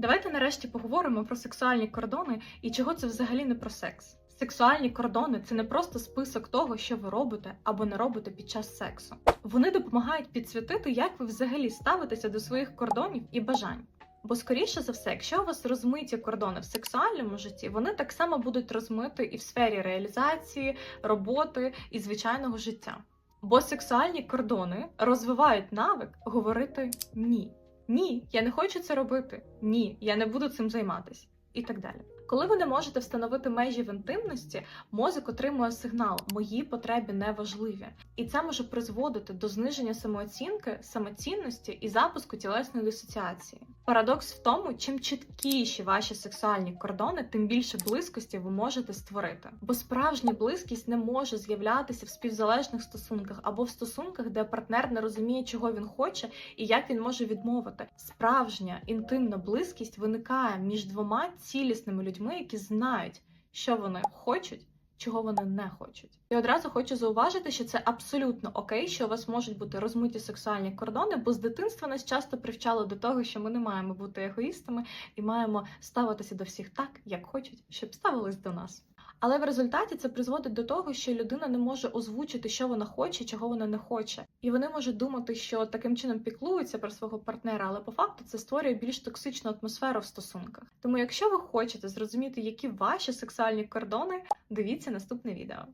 Давайте нарешті поговоримо про сексуальні кордони і чого це взагалі не про секс. Сексуальні кордони це не просто список того, що ви робите або не робите під час сексу. Вони допомагають підсвітити, як ви взагалі ставитеся до своїх кордонів і бажань. Бо, скоріше за все, якщо у вас розмиті кордони в сексуальному житті, вони так само будуть розмити і в сфері реалізації, роботи і звичайного життя. Бо сексуальні кордони розвивають навик говорити ні. Ні, я не хочу це робити. Ні, я не буду цим займатися. І так далі. Коли ви не можете встановити межі в інтимності, мозок отримує сигнал Мої потреби не важливі. І це може призводити до зниження самооцінки, самоцінності і запуску тілесної дисоціації. Парадокс в тому, чим чіткіші ваші сексуальні кордони, тим більше близькості ви можете створити. Бо справжня близькість не може з'являтися в співзалежних стосунках або в стосунках, де партнер не розуміє, чого він хоче і як він може відмовити. Справжня інтимна близькість виникає між двома цілісними людьми, які знають, що вони хочуть. Чого вони не хочуть, і одразу хочу зауважити, що це абсолютно окей, що у вас можуть бути розмиті сексуальні кордони, бо з дитинства нас часто привчало до того, що ми не маємо бути егоїстами і маємо ставитися до всіх так, як хочуть, щоб ставились до нас. Але в результаті це призводить до того, що людина не може озвучити, що вона хоче, чого вона не хоче, і вони можуть думати, що таким чином піклуються про свого партнера, але по факту це створює більш токсичну атмосферу в стосунках. Тому, якщо ви хочете зрозуміти, які ваші сексуальні кордони, дивіться наступне відео.